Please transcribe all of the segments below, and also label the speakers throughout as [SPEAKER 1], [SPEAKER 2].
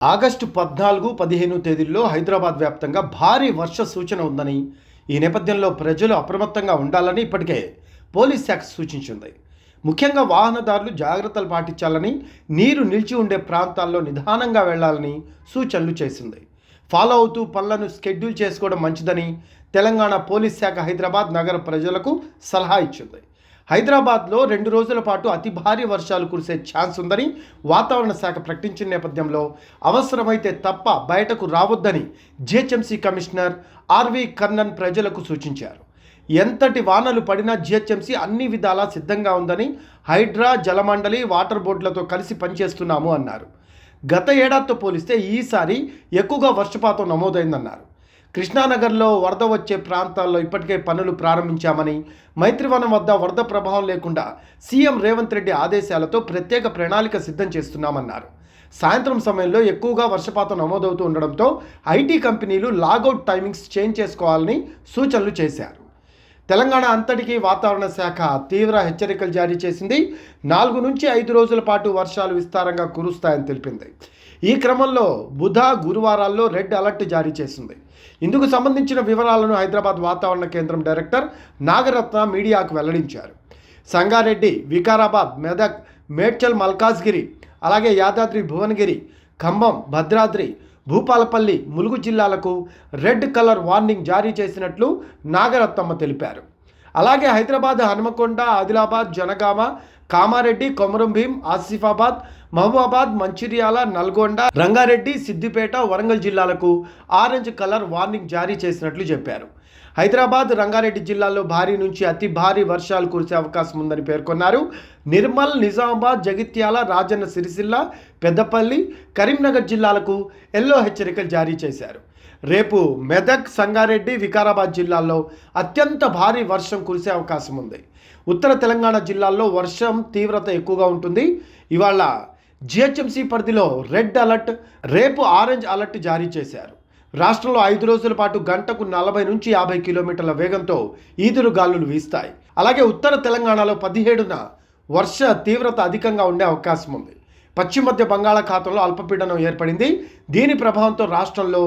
[SPEAKER 1] August పద్నాలుగు పదిహేను తేదీల్లో హైదరాబాద్ వ్యాప్తంగా భారీ వర్ష సూచన ఉందని ఈ నేపథ్యంలో ప్రజలు అప్రమత్తంగా ఉండాలని ఇప్పటికే పోలీస్ శాఖ సూచించింది. ముఖ్యంగా వాహనదారులు జాగ్రత్తలు పాటించాలని నీరు నిలిచి ఉండే ప్రాంతాల్లో నిదానంగా వెళ్ళాలని సూచనలు చేసింది. ఫాలో అవుతూ పనులను షెడ్యూల్ చేసుకోవడం మంచిదని తెలంగాణ పోలీస్ శాఖ హైదరాబాద్ నగర ప్రజలకు సలహా ఇచ్చింది. హైదరాబాద్లో రెండు రోజుల పాటు అతి భారీ వర్షాలు కురిసే ఛాన్స్ ఉందని వాతావరణ శాఖ ప్రకటించిన నేపథ్యంలో అవసరమైతే తప్ప బయటకు రావద్దని జిహెచ్ఎంసీ కమిషనర్ ఆర్వి కర్ణన్ ప్రజలకు సూచించారు. ఎంతటి వానలు పడినా జిహెచ్ఎంసీ అన్ని విధాలా సిద్ధంగా ఉందని హైడ్రా జలమండలి వాటర్ బోర్డులతో కలిసి పనిచేస్తున్నాము అన్నారు. గత ఏడాదితో పోలిస్తే ఈసారి ఎక్కువగా వర్షపాతం నమోదైందన్నారు. కృష్ణానగర్లో వరద వచ్చే ప్రాంతాల్లో ఇప్పటికే పనులు ప్రారంభించామని మైత్రివనం వద్ద వరద ప్రభావం లేకుండా సీఎం రేవంత్ రెడ్డి ఆదేశాలతో ప్రత్యేక ప్రణాళిక సిద్ధం చేస్తున్నామన్నారు. సాయంత్రం సమయంలో ఎక్కువగా వర్షపాతం నమోదవుతూ ఉండడంతో ఐటీ కంపెనీలు లాగౌట్ టైమింగ్స్ చేంజ్ చేసుకోవాలని సూచనలు చేశారు. తెలంగాణ అంతటికీ వాతావరణ శాఖ తీవ్ర హెచ్చరికలు జారీ చేసింది. నాలుగు నుంచి ఐదు రోజుల పాటు వర్షాలు విస్తారంగా కురుస్తాయని తెలిపింది. ఈ క్రమంలో బుధ గురువారాల్లో రెడ్ అలర్ట్ జారీ చేసింది. ఇందుకు సంబంధించిన వివరాలను హైదరాబాద్ వాతావరణ కేంద్రం డైరెక్టర్ నాగరత్న మీడియాకు వెల్లడించారు. సంగారెడ్డి వికారాబాద్ మెదక్ మేడ్చల్ మల్కాజ్గిరి అలాగే యాదాద్రి భువనగిరి ఖమ్మం భద్రాద్రి భూపాలపల్లి ములుగు జిల్లాలకు రెడ్ కలర్ వార్నింగ్ జారీ చేసినట్లు నాగరత్నమ్మ తెలిపారు. అలాగే హైదరాబాద్ హనుమకొండ ఆదిలాబాద్ జనగామ కామారెడ్డి కొమరం భీం ఆసిఫాబాద్ మహబూబాబాద్ మంచిర్యాల నల్గొండ రంగారెడ్డి సిద్దిపేట వరంగల్ జిల్లాలకు ఆరెంజ్ కలర్ వార్నింగ్ జారీ చేసినట్లు చెప్పారు. హైదరాబాద్ రంగారెడ్డి జిల్లాల్లో భారీ నుంచి అతి భారీ వర్షాలు కురిసే అవకాశం ఉందని పేర్కొన్నారు. నిర్మల్ నిజామాబాద్ జగిత్యాల రాజన్న సిరిసిల్ల పెద్దపల్లి కరీంనగర్ జిల్లాలకు ఎల్లో హెచ్చరికలు జారీ చేశారు. రేపు మెదక్ సంగారెడ్డి వికారాబాద్ జిల్లాల్లో అత్యంత భారీ వర్షం కురిసే అవకాశం ఉంది. ఉత్తర తెలంగాణ జిల్లాల్లో వర్షం తీవ్రత ఎక్కువగా ఉంటుంది. ఇవాళ జిహెచ్ఎంసీ పరిధిలో రెడ్ అలర్ట్ రేపు ఆరెంజ్ అలర్ట్ జారీ చేశారు. రాష్ట్రంలో ఐదు రోజుల పాటు గంటకు నలభై నుంచి యాభై కిలోమీటర్ల వేగంతో ఈదురు గాలులు వీస్తాయి. అలాగే ఉత్తర తెలంగాణలో పదిహేడున వర్ష తీవ్రత అధికంగా ఉండే అవకాశం ఉంది. పశ్చిమ మధ్య బంగాళాఖాతంలో అల్పపీడనం ఏర్పడింది. దీని ప్రభావంతో రాష్ట్రంలో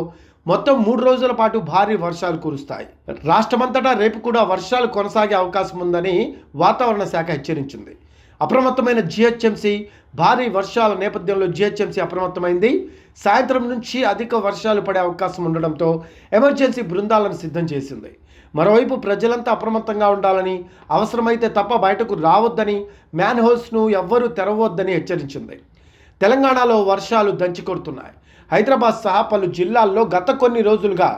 [SPEAKER 1] మొత్తం మూడు రోజుల పాటు భారీ వర్షాలు కురుస్తాయి. రాష్ట్రమంతటా రేపు కూడా వర్షాలు కొనసాగే అవకాశం ఉందని వాతావరణ శాఖ హెచ్చరించింది. అప్రమత్తమైన జిహెచ్ఎంసీ భారీ వర్షాల నేపథ్యంలో జిహెచ్ఎంసీ అప్రమత్తమైంది. సాయంత్రం నుంచి అధిక వర్షాలు పడే అవకాశం ఉండడంతో ఎమర్జెన్సీ బృందాలను సిద్ధం చేసింది. మరోవైపు ప్రజలంతా అప్రమత్తంగా ఉండాలని అవసరమైతే తప్ప బయటకు రావద్దని మ్యాన్హోల్స్ను ఎవ్వరూ తెరవద్దని హెచ్చరించింది. తెలంగాణలో వర్షాలు దంచికొడుతున్నాయి. హైదరాబాద్ సహా పలు జిల్లాల్లో గత కొన్ని రోజులుగా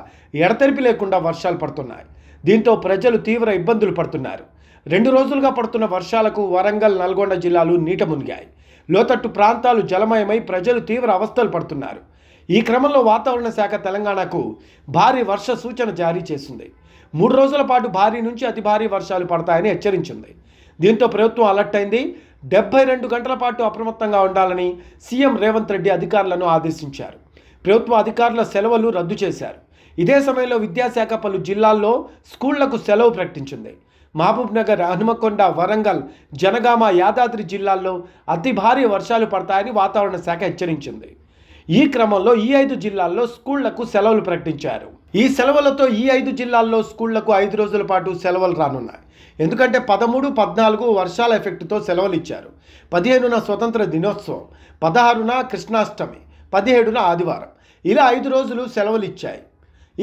[SPEAKER 1] ఎడతెరిపి లేకుండా వర్షాలు పడుతున్నాయి. దీంతో ప్రజలు తీవ్ర ఇబ్బందులు పడుతున్నారు. రెండు రోజులుగా పడుతున్న వర్షాలకు వరంగల్ నల్గొండ జిల్లాలు నీట మునిగాయి. లోతట్టు ప్రాంతాలు జలమయమై ప్రజలు తీవ్ర అవస్థలు పడుతున్నారు. ఈ క్రమంలో వాతావరణ శాఖ తెలంగాణకు భారీ వర్ష సూచన జారీ చేసింది. మూడు రోజుల పాటు భారీ నుంచి అతి భారీ వర్షాలు పడతాయని హెచ్చరించింది. దీంతో ప్రభుత్వం అలర్ట్ అయింది. డెబ్బై రెండు గంటల పాటు అప్రమత్తంగా ఉండాలని సీఎం రేవంత్ రెడ్డి అధికారులను ఆదేశించారు. ప్రభుత్వ అధికారుల సెలవులు రద్దు చేశారు. ఇదే సమయంలో విద్యాశాఖ పలు జిల్లాల్లో స్కూళ్ళకు సెలవు ప్రకటించింది. మహబూబ్ నగర్ హనుమకొండ వరంగల్ జనగామ యాదాద్రి జిల్లాల్లో అతి భారీ వర్షాలు పడతాయని వాతావరణ శాఖ హెచ్చరించింది. ఈ క్రమంలో ఈ ఐదు జిల్లాల్లో స్కూళ్ళకు సెలవులు ప్రకటించారు. ఈ సెలవులతో ఈ ఐదు జిల్లాల్లో స్కూళ్ళకు ఐదు రోజుల పాటు సెలవులు రానున్నాయి. ఎందుకంటే పదమూడు పద్నాలుగు వర్షాల ఎఫెక్ట్తో సెలవులు ఇచ్చారు పదిహేనున స్వతంత్ర దినోత్సవం పదహారున కృష్ణాష్టమి పదిహేడున ఆదివారం. ఇలా ఐదు రోజులు సెలవులు ఇచ్చాయి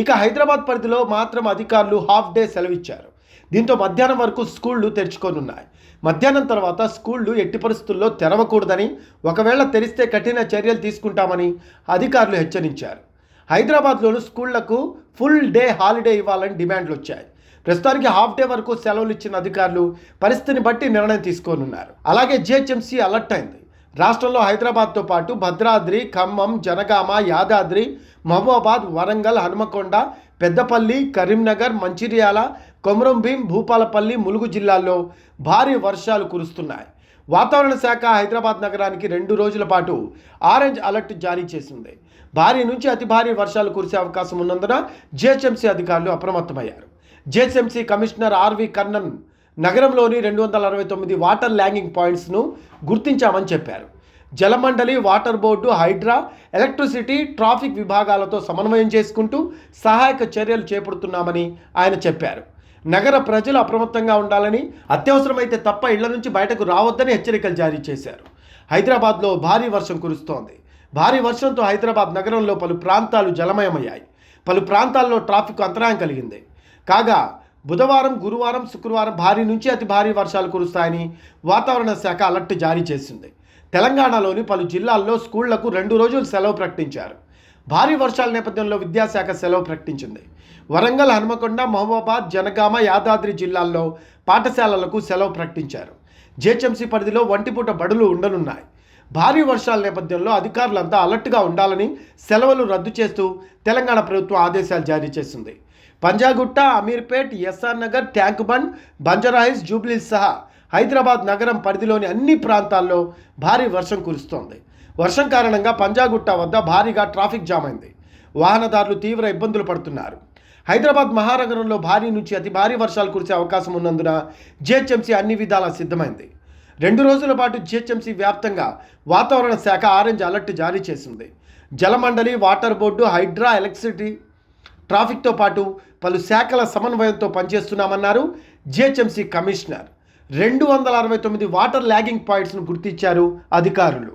[SPEAKER 1] ఇక హైదరాబాద్ పరిధిలో మాత్రం అధికారులు హాఫ్ డే సెలవిచ్చారు. దీంతో మధ్యాహ్నం వరకు స్కూళ్ళు తెరుచుకోనున్నాయి. మధ్యాహ్నం తర్వాత స్కూళ్ళు ఎట్టి పరిస్థితుల్లో తెరవకూడదని ఒకవేళ తెరిస్తే కఠిన చర్యలు తీసుకుంటామని అధికారులు హెచ్చరించారు. హైదరాబాద్లోని స్కూళ్ళకు ఫుల్ డే హాలిడే ఇవ్వాలని డిమాండ్లు వచ్చాయి ప్రస్తుతానికి హాఫ్ డే వరకు సెలవులు ఇచ్చిన అధికారులు పరిస్థితిని బట్టి నిర్ణయం తీసుకోనున్నారు. అలాగే జిహెచ్ఎంసీ అలర్ట్ అయింది. రాష్ట్రంలో హైదరాబాద్తో పాటు భద్రాద్రి ఖమ్మం జనగామ యాదాద్రి మహబూబాబాద్ వరంగల్ హనుమకొండ పెద్దపల్లి కరీంనగర్ మంచిర్యాల కొమరం భీం భూపాలపల్లి ములుగు జిల్లాల్లో భారీ వర్షాలు కురుస్తున్నాయి. వాతావరణ శాఖ హైదరాబాద్ నగరానికి రెండు రోజుల పాటు ఆరెంజ్ అలర్ట్ జారీ చేసింది. భారీ నుంచి అతి భారీ వర్షాలు కురిసే అవకాశం ఉన్నందున జిహెచ్ఎంసీ అధికారులు అప్రమత్తమయ్యారు. GHMC commissioner R V Karnan నగరంలోని రెండు వందల అరవై తొమ్మిది వాటర్ ల్యాంగింగ్ పాయింట్స్ను గుర్తించామని చెప్పారు. జలమండలి water board Hydraa electricity traffic విభాగాలతో సమన్వయం చేసుకుంటూ సహాయక చర్యలు చేపడుతున్నామని ఆయన చెప్పారు. నగర ప్రజలు అప్రమత్తంగా ఉండాలని అత్యవసరమైతే తప్ప ఇళ్ళ నుంచి బయటకు రావద్దని హెచ్చరికలు జారీ చేశారు. హైదరాబాద్లో భారీ వర్షం కురుస్తోంది. భారీ వర్షంతో హైదరాబాద్ నగరంలో పలు ప్రాంతాలు జలమయమయ్యాయి. పలు ప్రాంతాల్లో ట్రాఫిక్ అంతరాయం కలిగింది. కాగా బుధవారం గురువారం శుక్రవారం భారీ నుంచి అతి భారీ వర్షాలు కురుస్తాయని వాతావరణ శాఖ అలర్ట్ జారీ చేసింది. తెలంగాణలోని పలు జిల్లాల్లో స్కూళ్ళకు రెండు రోజులు సెలవు ప్రకటించారు. భారీ వర్షాల నేపథ్యంలో విద్యాశాఖ సెలవు ప్రకటించింది. వరంగల్ హనుమకొండ మహబూబాబాద్ జనగామ యాదాద్రి జిల్లాల్లో పాఠశాలలకు సెలవు ప్రకటించారు. జేహెచ్ఎంసీ పరిధిలో వంటిపూట బడులు ఉండనున్నాయి. భారీ వర్షాల నేపథ్యంలో అధికారులంతా అలర్ట్గా ఉండాలని సెలవులు రద్దు చేస్తూ తెలంగాణ ప్రభుత్వం ఆదేశాలు జారీ చేసింది. Panjagutta Ameerpet SR Nagar tank bund Banjara Hills Jubilee Hills సహా హైదరాబాద్ నగరం పరిధిలోని అన్ని ప్రాంతాల్లో భారీ వర్షం కురుస్తోంది. వర్షం కారణంగా పంజాగుట్ట వద్ద భారీగా ట్రాఫిక్ జామ్ అయింది. వాహనదారులు తీవ్ర ఇబ్బందులు పడుతున్నారు. హైదరాబాద్ మహానగరంలో భారీ నుంచి అతి భారీ వర్షాలు కురిసే అవకాశం ఉన్నందున జిహెచ్ఎంసీ అన్ని విధాలా సిద్ధమైంది. రెండు రోజుల పాటు జిహెచ్ఎంసీ వ్యాప్తంగా వాతావరణ శాఖ ఆరెంజ్ అలర్ట్ జారీ చేసింది. జలమండలి వాటర్ బోర్డు హైడ్రా ఎలక్ట్రిసిటీ ట్రాఫిక్తో పాటు పలు శాఖల సమన్వయంతో పనిచేస్తున్నామన్నారు జిహెచ్ఎంసీ కమిషనర్. రెండు వందల అరవై తొమ్మిది వాటర్ ల్యాగింగ్ పాయింట్స్ను గుర్తించారు అధికారులు.